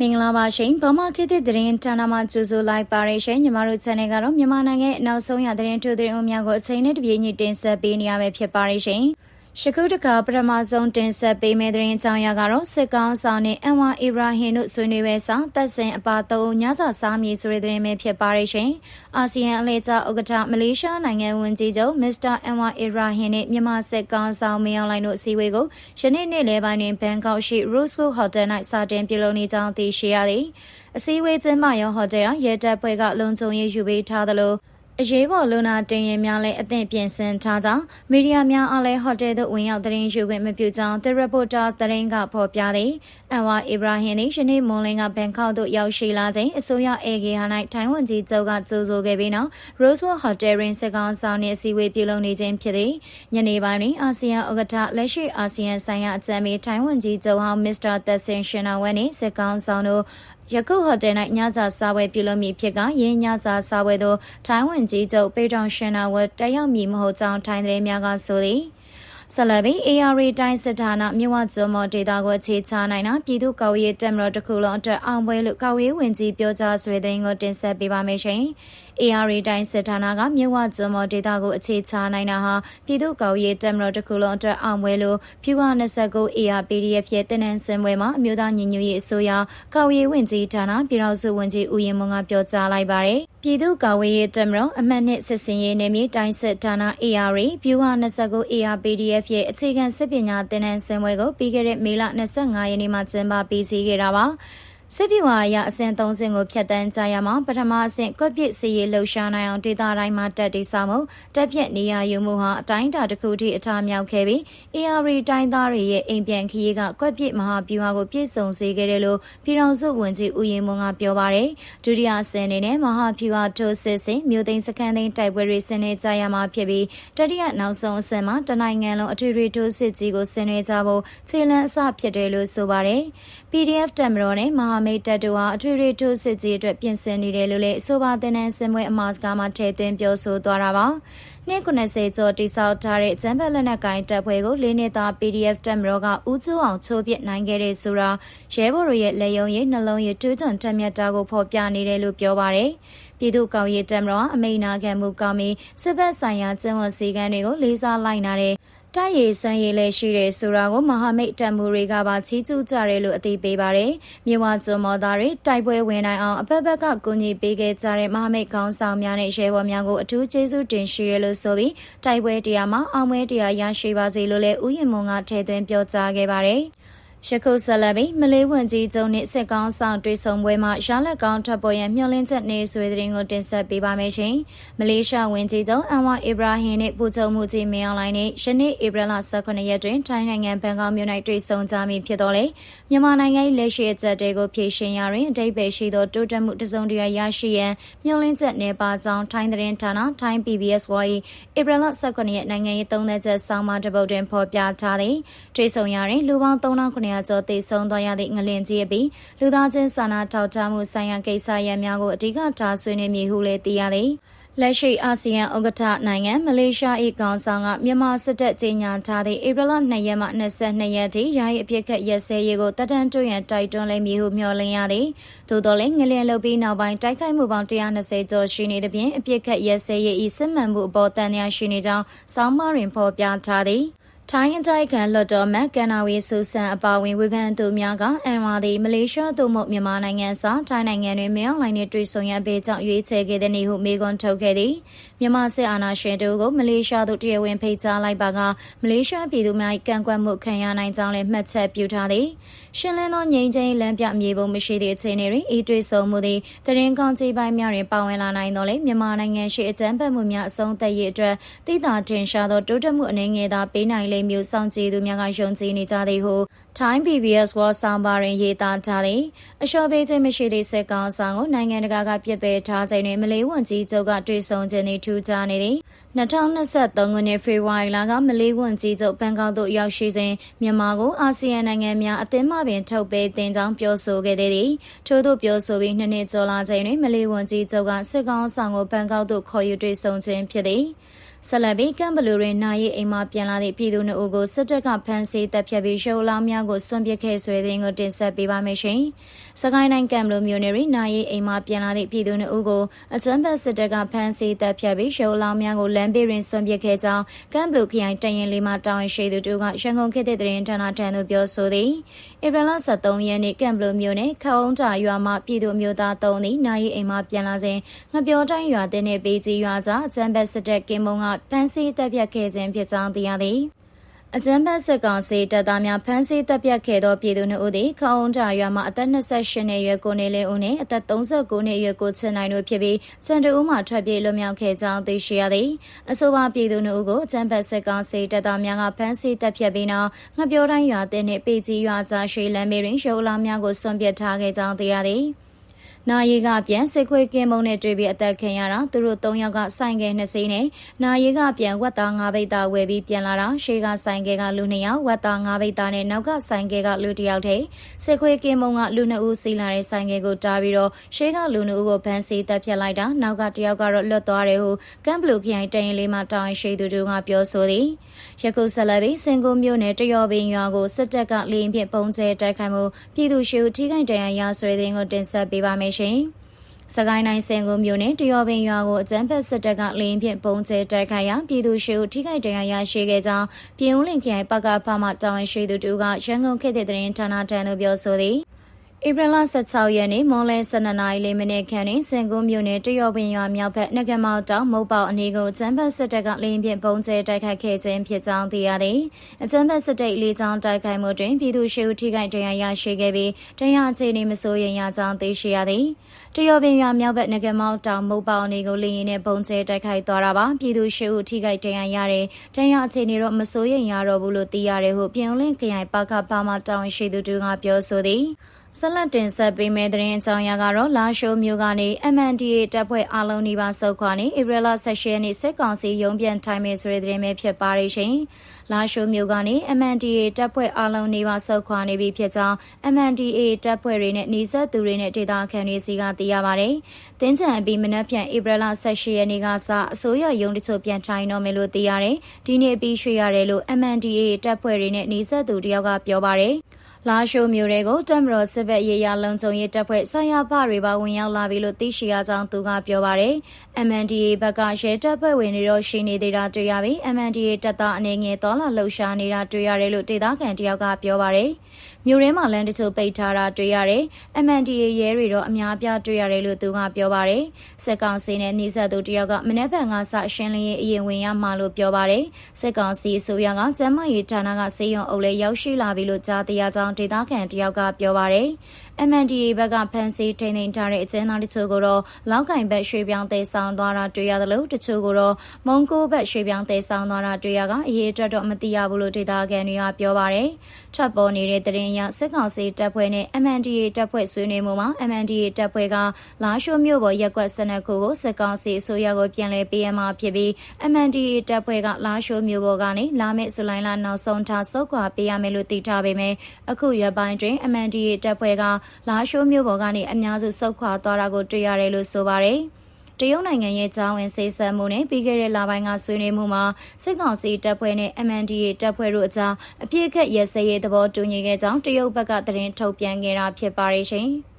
မင်္ဂလာပါရှင်ဗမာခေတ်သစ်သတင်းဌာနမှကြိုဆိုလိုက်ပါရရှင်ညီမတို့ channel ကတော့မြန်မာနိုင်ငံရဲ့နောက်ဆုံးရသတင်းထူးသတင်းအများကိုအချိန်နဲ့တပြေးညီတင်ဆက်ပေးနေရမှာဖြစ်ပါရရှင် ရှကုတကပထမဆုံးတင်ဆက်ပေးမယ့်သတင်းကြောင်းရကတော့စစ်ကောင်းဆောင်နဲ့အန်ဝါအီဘရာဟင်တို့ဆွေးနွေးပွဲဆောင်တပ်ဆင်အပါသုံးညစာစားမည်ဆိုတဲ့သတင်းပဲဖြစ်ပါရရှင်။အာဆီယံအလဲကျဥက္ကဋ္ဌမလေးရှားနိုင်ငံဝန်ကြီးချုပ်မစ္စတာအန်ဝါအီဘရာဟင်နဲ့မြန်မာစစ်ကောင်းဆောင်မင်းအောင်လှိုင်တို့အစည်းအဝေးကိုယနေ့နေ့လယ်ပိုင်းတွင်ဘန်ကောက်ရှိ Rosewood Hotel ၌စတင်ပြုလုပ်နေကြောင်းသိရှိရသည်။အစည်းအဝေးကျင်းပရာဟိုတယ်ရဲတပ်ဖွဲ့ကလုံခြုံရေးယူပေးထားသလို အရေးပေါ်လူနာတင်ရင်များလည်းအသင့်ပြင်ဆင်ထားကြောင်းမီဒီယာများအားလည်းဟိုတယ်သို့ဝင်ရောက်သတင်းယူခွင့်မပြုကြောင်း The Reporter သတင်းကဖော်ပြသည်အန်ဝါအီဘရာဟင်သည်ယနေ့မွန်လင်းကဘန်ကောက်သို့ရောက်ရှိလာချိန်အစိုးရအေဂေဟာ၌ထိုင်းဝန်ကြီးချုပ်ကကြိုဆိုခဲ့ပြီးနောက် Rosewood Hotel တွင်စကောင်းဆောင်နှင့်အစည်းအဝေးပြုလုပ်နေခြင်းဖြစ်သည်ညနေပိုင်းတွင်အာဆီယံဥက္ကဋ္ဌလက်ရှိအာဆီယံဆိုင်ရာအကြံပေးထိုင်းဝန်ကြီးချုပ်ဟောင်းမစ္စတာသက်ဆင်ရှင်နာဝမ်နှင့်စကောင်းဆောင်တို့ ယခုဟိုတယ်၌ညစာစားပွဲပြုလုပ်မည်ဖြစ်ကရင်းညစာစားပွဲသို့ထိုင်းဝန်ကြီးချုပ်ပေတောင်ရှင်နာဝတ်တက်ရောက်မည်မဟုတ်ကြောင်းထိုင်းသတင်းများကဆိုသည် ဆလဘီ AR တိုင်းစစ်ဌာနမြဝကျွမော်ဒေတာကိုအခြေချနိုင်တာပြည်သူ့ကော်ရေးတက်မတော်တစ်ခုလုံးအတွက်အောင်ပွဲလို့ကော်ရေးဝင်ကြီးပြောကြားဆွေတဲ့ရင်ကိုတင်ဆက်ပေးပါမယ်ရှင်။ AR တိုင်းစစ်ဌာနကမြဝကျွမော်ဒေတာကိုအခြေချနိုင်တာဟာပြည်သူ့ကော်ရေးတက်မတော်တစ်ခုလုံးအတွက်အောင်ပွဲလို့ဖြူဟာ29 AR PDF ရဲ့တင်နန်းစင်ပွဲမှာအမျိုးသားညီညွတ်ရေးအစိုးရကော်ရေးဝင်ကြီးဌာနပြည်ထောင်စုဝန်ကြီးဦးရင်မွန်ကပြောကြားလိုက်ပါတယ်။ ပြည်သူ့ကာဝေးရေးတက်မတော်အမှတ်နှစ်စစ်စင်ရေးနေမြေတိုင်းစစ်ဌာန AR ဖြူဟာ29 AR PDF ရဲ့အခြေခံစစ်ပညာသင်တန်းဆင်ပွဲကိုပြီးခဲ့တဲ့မေလ25ရက်နေ့မှာကျင်းပပြီးစီးခဲ့တာပါ စစ်ပြဝါရအဆင့်၃ဆင့်ကိုဖျက်တမ်းကြရမှာပထမအဆင့်ကွက်ပစ်စီရေးလှုပ်ရှားနိုင်အောင်ဒေသတိုင်းမှာတက်တိဆောက်မှုတက်ပြက်နေရယူမှုဟာအတိုင်းအတာတစ်ခုထိအထားမြောက်ခဲ့ပြီး AR တိုင်းသားတွေရဲ့အိမ်ပြန်ခရီးကကွက်ပစ်မဟာဗျူဟာကိုပြည့်စုံစေခဲ့တယ်လို့ပြည်ထောင်စုဝန်ကြီးဦးရင်မွန်ကပြောပါတယ်ဒုတိယအဆင့်အနေနဲ့မဟာဗျူဟာထိုးစစ်စင်မြို့သိမ်းစခန်းသိမ်းတိုက်ပွဲတွေဆင်နွှဲကြရမှာဖြစ်ပြီးတတိယနောက်ဆုံးအဆင့်မှာတနိုင်ငံလုံးအထွေထွေထိုးစစ်ကြီးကိုဆင်နွှဲကြဖို့ခြေလန်းအစဖြစ်တယ်လို့ဆိုပါတယ် PDF တက်မတော်နဲ့မဟာမိတ်တပ်တို့ဟာအထွေထွေထိုးစစ်ကြီးအတွက်ပြင်ဆင်နေတယ်လို့လည်းအဆိုပါတင်နန်းစင်ပွဲအမှားစကားမှာထည့်သွင်းပြောဆိုသွားတာပါနှစ်90ကျော်တိစောက်ထားတဲ့ကျန်းဖက်လက်နက်ကိုင်တပ်ဖွဲ့ကိုလေးနှစ်သား PDF တက်မတော်ကဦးကျူအောင်ချိုးပစ်နိုင်ခဲ့တဲ့ဆိုတာရဲဘော်တို့ရဲ့လက်ယုံရည်နှလုံးရည်တွေးကြံတက်မြတ်တာကိုဖော်ပြနေတယ်လို့ပြောပါတယ်ပြည်သူ့ကောင်ရေးတက်မတော်အမိန်နာခံမှုကောင်းပြီးစစ်ဘက်ဆိုင်ရာကျန်းမာရေးစည်းကမ်းတွေကိုလေးစားလိုက်နာတဲ့ တိုက်ရည်စွမ်းရည်လည်းရှိတယ်ဆိုတာကိုမဟာမိတ်တပ်မှုတွေကပါချီးကျူးကြတယ်လို့အသိပေးပါတယ်။မြေဝကျွန်းမော်သားတွေတိုက်ပွဲဝင်နိုင်အောင်အပတ်ပတ်ကကူညီပေးခဲ့ကြတဲ့မဟာမိတ်ခေါင်းဆောင်များနဲ့ရဲဘော်များကိုအထူးကျေးဇူးတင်ရှိရလို့ဆိုပြီးတိုက်ပွဲတရားမှာအောင်ပွဲတရားရရှိပါစေလို့လည်းဥယျာဉ်မွန်ကထည့်သွင်းပြောကြားခဲ့ပါတယ်။ ယခုဆက်လက်ပြီးမလေးဝန်ကြီးချုပ်နှင့်စစ်ကောင်းဆောင်တွေ့ဆုံပွဲမှာရလက်ကောင်းထွက်ပေါ်ရန်မျှော်လင့်ချက်နေဆွေသတင်းကိုတင်ဆက်ပေးပါမယ်ရှင်။မလေးရှားဝန်ကြီးချုပ်အန်ဝါအီဘရာဟင်နှင့်ပူချုပ်မှုကြီးမင်းအောင်လှိုင်နှင့်ယနေ့ဧပြီလ18ရက်တွင်ထိုင်းနိုင်ငံဘန်ကောက်မြို့၌တွေ့ဆုံကြမည်ဖြစ်တော်လေမြန်မာနိုင်ငံ၏လက်ရှိအချက်တွေကိုဖြေရှင်းရာတွင်အတိတ်ပဲရှိသောတိုးတက်မှုတစုံတရာရရှိရန်မျှော်လင့်ချက်နေပါကြောင်းထိုင်းသတင်းဌာနထိုင်း PBS ဝါ၏ဧပြီလ18ရက်နိုင်ငံရေးသုံးသက်ချက်ဆောင်းပါးတစ်ပုဒ်တွင်ဖော်ပြထားသည်။တွေ့ဆုံရာတွင်လူပေါင်း3900 900ကျော်သေဆုံးသွားရသည့်ငလင်ကြီးအပြီးလူသားချင်းစာနာထောက်ထားမှုဆိုင်ရာကိစ္စရပ်များကိုအဓိကထားဆွေးနွေးမည်ဟုလည်းသိရသည်လက်ရှိအာဆီယံဥက္ကဋ္ဌနိုင်ငံမလေးရှား၏ကောင်ဆောင်ကမြန်မာစစ်တပ်ကြီးညာထားသည့်ဧပြီလ2ရက်မှ22ရက်ထိယာယီအပြစ်ခတ်ရက်စဲရေးကိုတဒန်းတွရန်တိုက်တွန်းလိမ့်မည်ဟုမျှော်လင့်ရသည်သို့တော်လည်းငလျင်လုပြီးနောက်ပိုင်းတိုက်ခိုက်မှုပေါင်း120ကျော်ရှိနေသဖြင့်အပြစ်ခတ်ရက်စဲရေး၏စစ်မှန်မှုအပေါ်တန်ရာရှိနေကြောင်းစောင်းမရင်ဖော်ပြထားသည် ထိုင်းအတိုက်ခံလွတ်တော်မတ်ကန်နာဝီဆူဆန်အပါဝင်ဝေဖန်သူများကအန်ဝါဒီမလေးရှားသို့မဟုတ်မြန်မာနိုင်ငံစာထိုင်းနိုင်ငံတွင်မြောက်လိုင်းနှင့်တွေ့ဆုံရန်ပေကြောင့်ရွေးချယ်ခဲ့တဲ့နေဟုမေကွန်ထုတ်ခဲ့သည်မြန်မာစစ်အာဏာရှင်တို့ကိုမလေးရှားသို့တရားဝင်ဖိတ်ကြားလိုက်ပါကမလေးရှားပြည်သူများ၏ကန့်ကွက်မှုခံရနိုင်ကြောင်းလည်းမှတ်ချက်ပြုထားသည်ရှင်းလင်းသောငြိမ်းချမ်းလမ်းပြမြေပုံမရှိသည့်အခြေအနေတွင်ဤတွေ့ဆုံမှုသည်တရင်ကောင်းကြီးပိုင်းများတွင်ပါဝင်လာနိုင်သောလေမြန်မာနိုင်ငံရှိအကြမ်းဖက်မှုများအဆုံးသတ်ရေးအတွက်သိသာထင်ရှားသောတိုးတက်မှုအနေငယ်သာပေးနိုင်လိမ့်မျိုးစောင့်ကြည့်သူများကယုံကြည်နေကြသည်ဟုထိုင်း PBS World ဆောင်ပါရင်ရေးသားထားသည်အလျှော်ပေးခြင်းမရှိသည့်စစ်ကောင်ဆောင်ကိုနိုင်ငံတကာကပြစ်ပယ်ထားခြင်းတွင်မလေးဝန်ကြီးချုပ်ကတွေ့ဆုံခြင်းသည်ထူးခြားနေသည်2023ခုနှစ်ဖေဖော်ဝါရီလကမလေးဝန်ကြီးချုပ်ဘန်ကောက်သို့ရောက်ရှိစဉ်မြန်မာကိုအာဆီယံနိုင်ငံများအသင်းမှပင်ထုတ်ပေးတင်ကြောင်းပြောဆိုခဲ့သည်ထို့သို့ပြောဆိုပြီးနှစ်နှစ်ကျော်လာချိန်တွင်မလေးဝန်ကြီးချုပ်ကစစ်ကောင်ဆောင်ကိုဘန်ကောက်သို့ခေါ်ယူတွေ့ဆုံခြင်းဖြစ်သည် ဆက်လက်ပြီးကမ်ဘလူတွင်နာရီအိမ်မှပြန်လာသည့်ပြည်သူနှုတ်ကိုစစ်တပ်ကဖမ်းဆီးတပ်ဖြတ်ပြီးရှုံးလောင်းများကိုစွန့်ပစ်ခဲ့ဆွေတဲ့ရင်ကိုတင်ဆက်ပေးပါမယ်ရှင်။စကိုင်းတိုင်းကံမလိုမျိုးနယ်ရီနာရီအိမ်မှာပြန်လာသည့်ပြည်သူနှုတ်ကိုအကြမ်းဖက်စစ်တပ်ကဖမ်းဆီးတပ်ဖြတ်ပြီးရုပ်လောင်းများကိုလမ်းဘေးတွင်ဆွန့်ပစ်ခဲ့ကြောင်းကံဘလူခရိုင်တရင်လေးမှတာဝန်ရှိသူတို့ကရန်ကုန်ခေတ်သစ်သတင်းဌာနထံသို့ပြောဆိုသည်ဧပြီလ23ရက်နေ့ကံဘလူမျိုးနယ်ခေါင်းတာရွာမှပြည်သူမျိုးသား3သည်နာရီအိမ်မှာပြန်လာစဉ်ငပြောတိုင်းရွာတဲ့နှင့်ပေကြီးရွာကြားအကြမ်းဖက်စစ်တပ်ကင်းမုံကဖမ်းဆီးတပ်ဖြတ်ခဲ့ခြင်းဖြစ်ကြောင်းသိရသည်အကြမ်းဖက်စစ်ကောင်စီတပ်သားများဖမ်းဆီးတပ်ဖြတ်ခဲ့သောပြည်သူနှုတ်သည်ခေါင်းတာရွာမှအသက်28နှစ်အရွယ်ကိုနေလင်းဦးနှင့်အသက်39နှစ်အရွယ်ကိုချင်နိုင်တို့ဖြစ်ပြီးစံတူဦးမှထွက်ပြေးလွတ်မြောက်ခဲ့ကြောင်းသိရှိရသည်အဆိုပါပြည်သူနှုတ်ကိုအကြမ်းဖက်စစ်ကောင်စီတပ်သားများကဖမ်းဆီးတပ်ဖြတ်ပြီးနောက်ငပြောတိုင်းရွာတဲ့နှင့်ပေကြီးရွာကြားရှိလမ်းမေတွင်ရုပ်လောင်းများကိုစွန့်ပစ်ထားခဲ့ကြောင်းသိရသည် နာရီကပြန်စစ်ခွေးကင်းမုံနဲ့တွေ့ပြီးအသက်ခင်ရတာသူတို့၃ယောက်ကဆိုင်ကယ်နှစ်စီးနဲ့နာရီကပြန်ဝက်သား၅ဘိတ်သားဝယ်ပြီးပြန်လာတာရှေးကဆိုင်ကယ်ကလူနှစ်ယောက်ဝက်သား၅ဘိတ်သားနဲ့နောက်ကဆိုင်ကယ်ကလူတစ်ယောက်ထိစစ်ခွေးကင်းမုံကလူနှစ်ဦးစီးလာတဲ့ဆိုင်ကယ်ကိုတားပြီးတော့ရှေးကလူနှစ်ဦးကိုဖမ်းဆီးတပ်ဖြတ်လိုက်တာနောက်ကတယောက်ကတော့လွတ်သွားတယ်ဟုကမ်ဘလူခရိုင်တရင်လေးမှတာဝန်ရှိသူတို့ကပြောဆိုသည်ယခုဆက်လက်ပြီးစင်ကိုမြို့နယ်တရော်ပင်ရွာကိုစစ်တပ်ကလေရင်ဖြင့်ပုံကျဲတိုက်ခိုက်မှုပြည်သူရှိထိခိုက်ဒဏ်ရာရဆွေးတဲ့ကိုတင်ဆက်ပေးပါမယ်ရှင်။စကိုင်းတိုင်းစင်ကုန်းမြို့နယ်တရော်ပင်ရွာကိုအကြမ်းဖက်စစ်တပ်ကလေရင်ဖြင့်ပုံကျဲတိုက်ခိုက်ရာပြည်သူရှိထိခိုက်ဒဏ်ရာရရှိခဲ့ကြောင်းပြည်ဦးလင်ခရိုင်ပကဖမှတာဝန်ရှိသူတို့ကရန်ကုန်ခေတ်သစ်သတင်းဌာနထံသို့ပြောဆိုသည် ဧပြီလ16ရက်နေ့မွန်လဲ12နာရီ၄မိနစ်ခန့်တွင်စင်ကုန်းမြို့နယ်တရော်ပင်ရွာမြောက်ဘက်နှကမောက်တောင်မုတ်ပေါအနီးကိုအကြမ်းဖက်စစ်တပ်ကလေရင်ဖြင့်ပုံကျဲတိုက်ခိုက်ခဲ့ခြင်းဖြစ်ကြောင်းသိရသည်အကြမ်းဖက်စစ်တပ်လေးချောင်းတိုက်ခိုက်မှုတွင်ပြည်သူရှိဦးထိခိုက်ဒဏ်ရာရရှိခဲ့ပြီးတရားအခြေအနေမစိုးရိမ်ရကြောင်းသိရှိရသည်တရော်ပင်ရွာမြောက်ဘက်နှကမောက်တောင်မုတ်ပေါအနီးကိုလေရင်နဲ့ပုံကျဲတိုက်ခိုက်သွားတာပါပြည်သူရှိဦးထိခိုက်ဒဏ်ရာရတဲ့တရားအခြေအနေတော့မစိုးရိမ်ရတော့ဘူးလို့သိရတယ်ဟုပြည်ဦးလင်ခရိုင်ပကပါမတောင်းရှိသူတို့ကပြောဆိုသည် ဆက်လက်တင်ဆက်ပေးမယ့်သတင်းအကြောင်းအရာကတော့လာရှိုးမျိုးကနေ MNDA တပ်ဖွဲ့အလုံးနီးပါးစုခွာနေဧပြီလ16ရက်နေ့စစ်ကောင်စီရုံးပြန်ထိုင်မယ်ဆိုတဲ့သတင်းပဲဖြစ်ပါရရှင်။ လာရှိုးမျိုးကနေ MNDA တပ်ဖွဲ့အလုံးနီးပါးစုခွာနေပြီဖြစ်ကြောင်း MNDA တပ်ဖွဲ့တွေနဲ့နှီးဆက်သူတွေနဲ့ဒေသခံတွေစီကသိရပါဗျ။တင်းချံအပြီးမနက်ဖြန်ဧပြီလ16ရက်နေ့ကစအစိုးရရုံးတချို့ပြန်ထိုင်တော့မယ်လို့သိရတယ်။ဒီနေ့ပြီးရွှေ့ရတယ်လို့ MNDA တပ်ဖွဲ့တွေနဲ့နှီးဆက်သူတယောက်ကပြောပါဗျ။လာရှိုမျိုးတွေကိုတမတော်စစ်ဘက်ရေးရလုံခြုံရေးတပ်ဖွဲ့ဆိုင်ရာဖတွေပါဝင်ရောက်လာပြီလို့သိရှိရကြောင်းသူကပြောပါရယ် MNDA ဘက်ကရဲတပ်ဖွဲ့ဝင်တွေတော့ရှိနေသေးတာတွေ့ရပြီး MNDA တပ်သားအနေငယ်တော်လာလှုပ်ရှားနေတာတွေ့ရတယ်လို့ဒေသခံတယောက်ကပြောပါရယ် မြို့ထဲမှာလမ်းတချို့ပိတ်ထားတာတွေ့ရတယ် MNDA ရဲတွေတော့အများပြတွေ့ရတယ်လို့သူကပြောပါရယ်စစ်ကောင်စီနဲ့နှိစက်သူတယောက်ကမနေ့ကငါစရှင်းလင်းရေးအရင်ဝင်ရမှာလို့ပြောပါရယ်စစ်ကောင်စီအစိုးရကကျမ်းမာရေးဌာနကစေယုံအုပ်လေးရောက်ရှိလာပြီလို့ကြားသိရကြောင်းဒေသခံတယောက်ကပြောပါရယ် MNDA ဘက်ကဖန်စီထိန်ထိန်ထားတဲ့အကျဉ်းသားတချို့ကိုတော့လောက်ကင်ဘက်ရွှေပြောင်းသေးဆောင်သွားတာတွေ့ရတယ်လို့တချို့ကိုတော့မုံကိုဘက်ရွှေပြောင်းသေးဆောင်သွားတာတွေ့ရကအရေးအတွက်တော့မသိရဘူးလို့ဒေသခံတွေကပြောပါရယ်ထပ်ပေါ်နေတဲ့သတင်းအရစစ်ကောင်စီတပ်ဖွဲ့နဲ့ MNDA တပ်ဖွဲ့ဆွေးနွေးမှုမှာ MNDA တပ်ဖွဲ့ကလာရှိုးမြို့ပေါ်ရက်ကွက်စနက်ခုကိုစစ်ကောင်စီအစိုးရကိုပြန်လည်ပေးရမှာဖြစ်ပြီး MNDA တပ်ဖွဲ့ကလာရှိုးမြို့ပေါ်ကနေလာမယ့်ဇူလိုင်လနောက်ဆုံးထားစုခွာပေးရမယ်လို့သိထားပေမဲ့အခုရက်ပိုင်းတွင် MNDA တပ်ဖွဲ့ကလာရှိုးမြို့ပေါ်ကနေအများစုစုခွာသွားတာကိုတွေ့ရတယ်လို့ဆိုပါတယ် တရုတ်နိုင်ငံရဲ့ကြောင်းဝင်စိတ်ဆက်မှုနဲ့ပြီးခဲ့တဲ့လပိုင်းကဆွေးနွေးမှုမှာစစ်ကောင်စီတပ်ဖွဲ့နဲ့ MNDA တပ်ဖွဲ့တို့အကြားအပြစ်ခတ်ရစရေးသဘောတူညီခဲ့ကြောင်းတရုတ်ဘက်ကသတင်းထုတ်ပြန်ခဲ့တာဖြစ်ပါတယ်ရှင်။